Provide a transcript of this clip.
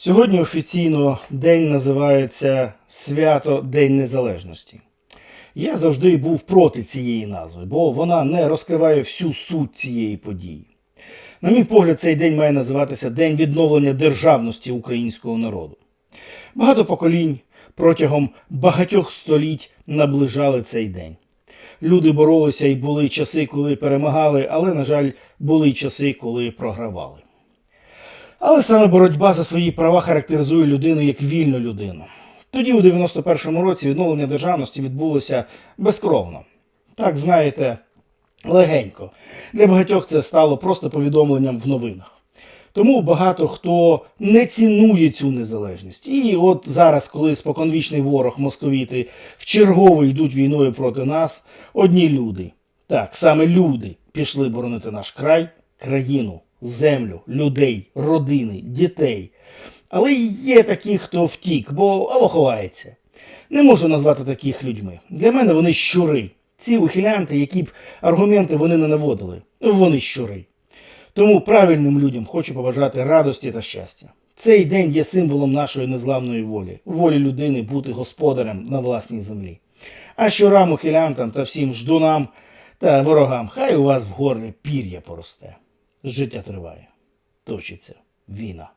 Сьогодні офіційно день називається Свято День Незалежності. Я завжди був проти цієї назви, бо вона не розкриває всю суть цієї події. На мій погляд, цей день має називатися День відновлення державності українського народу. Багато поколінь протягом багатьох століть наближали цей день. Люди боролися і були часи, коли перемагали, але, на жаль, були часи, коли програвали. Але саме боротьба за свої права характеризує людину як вільну людину. Тоді, у 91-му році, відновлення державності відбулося безкровно. Так, знаєте, легенько. Для багатьох це стало просто повідомленням в новинах. Тому багато хто не цінує цю незалежність. І от зараз, коли споконвічний ворог московіти в чергово йдуть війною проти нас, одні люди, так, саме люди пішли боронити наш край, країну, землю, людей, родини, дітей. Але є такі, хто втік, бо або ховається. Не можу назвати таких людьми. Для мене вони щури. Ці ухилянти, які б аргументи вони не наводили, вони щури. Тому правильним людям хочу побажати радості та щастя. Цей день є символом нашої незламної волі, волі людини бути господарем на власній землі. А щурам, ухилянтам та всім ждунам та ворогам, хай у вас в горлі пір'я поросте. Життя триває. Точиться війна.